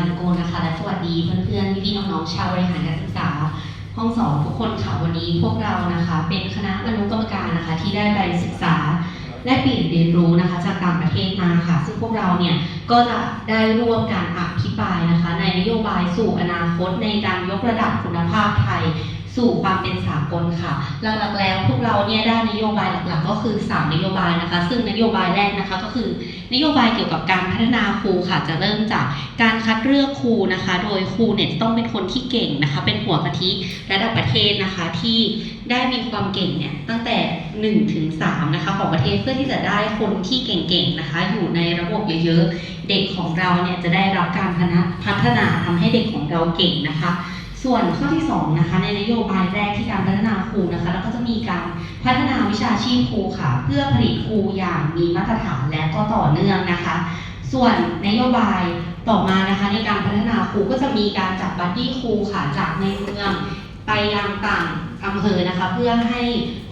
ลังโกนะคะ และสวัสดีเพื่อนๆพี่ๆน้องๆชาวบริหารการศึกษา ห้องสอนทุกคนค่ะวันนี้พวกเรานะคะ เป็นคณะอนุกรรมการนะคะ ที่ได้ไปศึกษา และเปลี่ยนเรียนรู้นะคะ จากต่างประเทศมาค่ะ ซึ่งพวกเราเนี่ยก็จะได้ร่วมการอภิปรายนะคะ ในนโยบายสู่อนาคตในการยกระดับคุณภาพ สู่ความเป็นสากลค่ะ หลักๆแล้วพวกเราเนี่ยได้นโยบายหลักๆ ก็คือ 3 นโยบายนะคะ ซึ่งนโยบายแรกนะคะก็คือนโยบายเกี่ยวกับการพัฒนาครูค่ะ จะเริ่มจากการคัดเลือกครูนะคะ โดยครูเนี่ยต้องเป็นคนที่เก่งนะคะ เป็นหัวกะทิระดับประเทศนะคะที่ได้มีความเก่งเนี่ยตั้งแต่1ถึง3นะคะของประเทศเพื่อที่จะได้คนที่เก่งๆนะคะ อยู่ในระบบเยอะๆ เด็กของเราเนี่ยจะได้รับการพัฒนาพัฒนาทำให้เด็กของเราเก่งนะคะ ส่วนข้อที่สองนะคะในนโยบายแรกที่การพัฒนาครูนะคะแล้วก็จะมีการพัฒนาวิชาชีพครูค่ะ เพื่อผลิตครูอย่างมีมาตรฐานและก็ต่อเนื่องนะคะ ส่วนนโยบายต่อมานะคะในการพัฒนาครูก็จะมีการจัดบัดดี้ครูค่ะจากในเมืองไปยังต่างอำเภอนะคะ เพื่อให้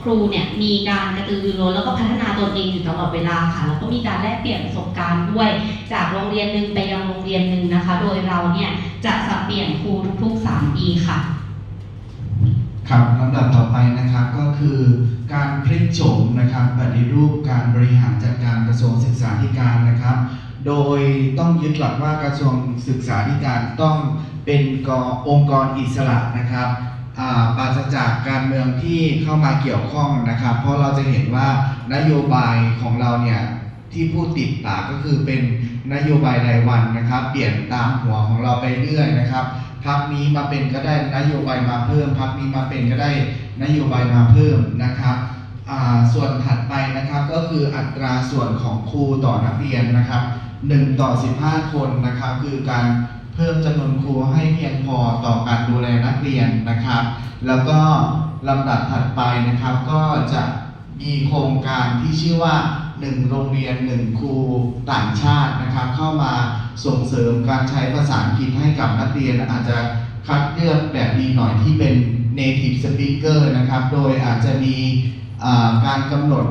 ครูเนี่ยมีการกระตือรือร้นแล้วก็พัฒนาตนเองอยู่ตลอดเวลาค่ะแล้วก็มีการแลกเปลี่ยนประสบการณ์ด้วย จากโรงเรียนหนึ่งไปยังโรงเรียนหนึ่งนะคะ โดยเราเนี่ย จะสับเปลี่ยนครูทุกๆ 3 ปีค่ะ ครับลำดับต่อไปนะครับก็คือการพลิกโฉมนะครับปฏิรูปการบริหารจัดการกระทรวงศึกษาธิการนะครับ โดยต้องยึดหลักว่ากระทรวงศึกษาธิการต้องเป็นกองค์กรอิสระนะครับอาปราศจากการเมืองที่เข้ามาเกี่ยวข้องนะครับ เพราะเราจะเห็นว่านโยบายของเราเนี่ย ที่พูดติดปากก็คือเป็นนโยบายรายวันนะครับ เปลี่ยนตามหัวของเราไปเรื่อยนะครับพักนี้มาเป็นก็ได้นโยบายมาเพิ่มพักนี้มาเป็นก็ได้นโยบายมาเพิ่มนะครับส่วนถัดไปนะครับก็คืออัตราส่วนของครูต่อนักเรียนนะครับ1ต่อ 15 คนนะครับ คือการเพิ่มจำนวนครูให้เพียงพอต่อการดูแลนักเรียนนะครับ แล้วก็ลำดับถัดไปนะครับก็จะมีโครงการที่ชื่อว่า 1โรงเรียน1ครูต่างชาตินะครับ เข้ามาส่งเสริมการใช้ภาษาอังกฤษให้กับนักเรียนอาจจะคัดเลือกแบบดีหน่อยที่เป็น native speaker นะครับ โดยอาจจะมีการกำหนด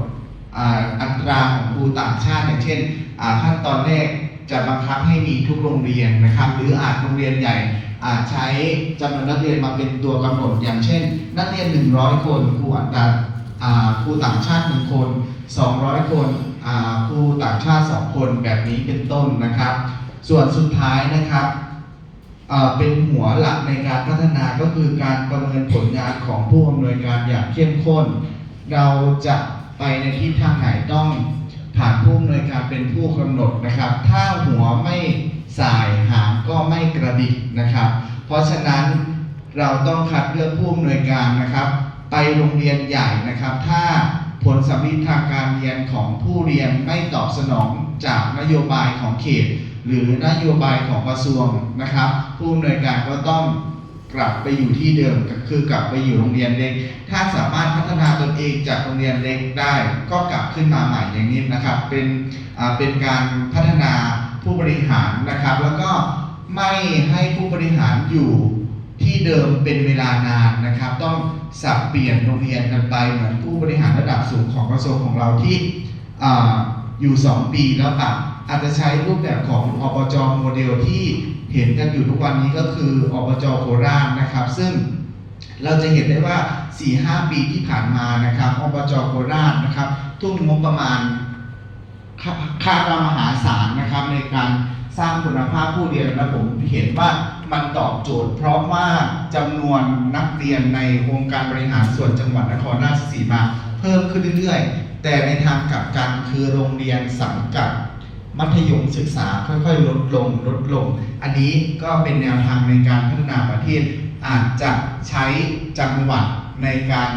อัตราของครูต่างชาติ อย่างเช่นขั้นตอนแรกจะบังคับให้มีทุกโรงเรียนนะครับ หรืออาจโรงเรียนใหญ่อาจใช้จำนวนนักเรียนมาเป็นตัวกำหนดอย่างเช่น นักเรียน 100 คนครูอัตราอ่า ครูต่างชาติ1คน 200 คนอ่าครูต่างชาติ 2 คนแบบนี้เป็นต้นนะครับ ส่วนสุดท้ายนะครับเป็นหัวหลักในการพัฒนาก็คือการประเมินผลงานของผู้อำนวยการอย่างเข้มข้น เราจะไปในทิศทางไหนต้องผ่านผู้อำนวยการเป็นผู้กำหนดนะครับ ถ้าหัวไม่สายหางก็ไม่กระดิกนะครับ เพราะฉะนั้นเราต้องคัดเลือกผู้อำนวยการนะครับ ไปโรงเรียนใหญ่นะครับ ถ้าผลสำลิดทางการเรียนของผู้เรียนไม่ตอบสนองจากนโยบายของเขต หรือนโยบายของกระทรวงนะครับ ผู้อำนวยการก็ต้องกลับไปอยู่ที่เดิมก็คือกลับไปอยู่โรงเรียนเล็ก ถ้าสามารถพัฒนาตนเองจากโรงเรียนเล็กได้ ก็กลับขึ้นมาใหม่อย่างนี้นะครับ เป็นเป็นการพัฒนาผู้บริหารนะครับ แล้วก็ไม่ให้ผู้บริหารอยู่ ที่เดิมเป็นเวลานานนะครับ ต้องสับเปลี่ยนโรงเรียนกันไปเหมือนผู้บริหารระดับสูงของกระทรวงของเราที่ออยู่ 2 ปีแล้วปรับอาจจะใช้รูปแบบของอบจโมเดลที่เห็นกันอยู่ทุกวันนี้ก็คืออบจโคราชนะครับ ซึ่งเราจะเห็นได้ว่า 4-5 ปีที่ผ่านมานะครับอบจโคราชนะครับทุ่มงบประมาณค่าค่ามหาศาลนะครับในการสร้างคุณภาพผู้เรียนและผมเห็นว่า มันตอบโจทย์ เพราะว่าจำนวนนักเรียนในองค์การบริหารส่วนจังหวัดนครราชสีมา เพิ่มขึ้นเรื่อยๆ แต่ในทางกลับกันคือโรงเรียนสังกัดมัธยมศึกษาค่อยๆ ลดลงลดลง อันนี้ก็เป็นแนวทางในการพัฒนาประเทศ อาจจะใช้จังหวัดในการ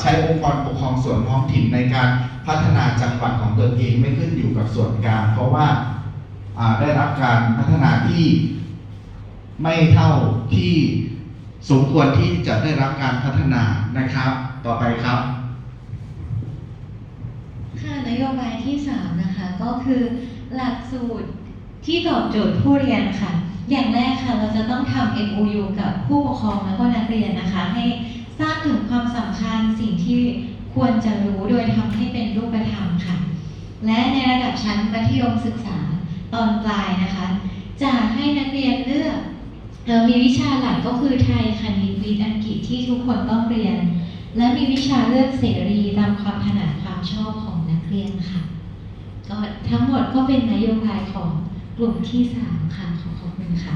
ใช้องค์กรปกครองส่วนท้องถิ่นในการพัฒนาจังหวัดของตนเองไม่ขึ้นอยู่กับส่วนกลางเพราะว่าได้รับการพัฒนาที่ ไม่เท่าที่สมควรที่จะได้รับการพัฒนานะครับ ต่อไปครับ ค่ะนโยบายที่ 3 นะคะ ก็คือหลักสูตรที่ตอบโจทย์ผู้เรียนค่ะ อย่างแรกค่ะเราจะต้องทำ MOU กับผู้ปกครองและก็นักเรียนนะคะ ให้ทราบถึงความสำคัญสิ่งที่ควรจะรู้โดยทำให้เป็นรูปธรรมค่ะ และในระดับชั้นมัธยมศึกษาตอนปลายนะคะ จะให้นักเรียน เอ่อ มีวิชาหลักก็คือไทยคณิตวิทย์อังกฤษที่ทุกคนต้องเรียน และมีวิชาเลือกเสรีตามความถนัดความชอบของนักเรียนค่ะ ก็ทั้งหมดก็เป็นนโยบายของกลุ่มที่ 3 ค่ะ ขอขอบคุณค่ะ